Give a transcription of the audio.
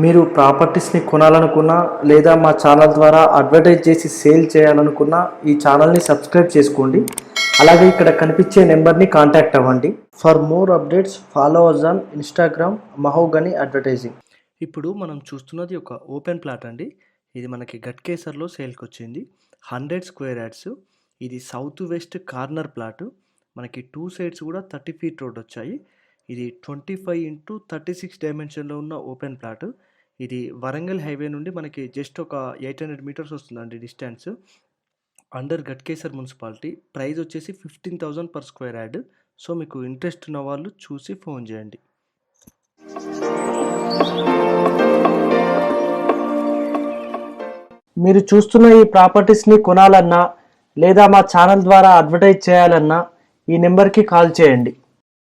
మీరు ప్రాపర్టీస్ని కొనాలనుకున్నా లేదా మా ఛానల్ ద్వారా అడ్వర్టైజ్ చేసి సేల్ చేయాలనుకున్నా ఈ ఛానల్ని సబ్స్క్రైబ్ చేసుకోండి. అలాగే ఇక్కడ కనిపించే నెంబర్ని కాంటాక్ట్ అవ్వండి. For more updates follow us on Instagram Mahogany Advertising. ఇప్పుడు మనం చూస్తున్నది ఒక ఓపెన్ ప్లాట్ అండి. ఇది మనకి గట్కేసర్లో సేల్కి వచ్చింది హండ్రెడ్ స్క్వేర్ యాడ్స్ ఇది సౌత్ వెస్ట్ కార్నర్ ప్లాట్. మనకి టూ సైడ్స్ కూడా థర్టీ ఫీట్ రోడ్ వచ్చాయి. ఇది twenty five into thirty six డైమెన్షన్లో ఉన్న ఓపెన్ ప్లాట్. ఇది వరంగల్ హైవే నుండి మనకి జస్ట్ ఒక ఎయిట్ హండ్రెడ్ మీటర్స్ వస్తుందండి distance. Under Gatkesar municipality. Price వచ్చేసి fifteen thousand per square yard. So మీకు ఇంట్రెస్ట్ ఉన్న వాళ్ళు చూసి ఫోన్ చేయండి. మీరు చూస్తున్న ఈ ప్రాపర్టీస్ని కొనాలన్నా లేదా మా ఛానల్ ద్వారా అడ్వర్టైజ్ చేయాలన్నా ఈ నెంబర్కి కాల్ చేయండి.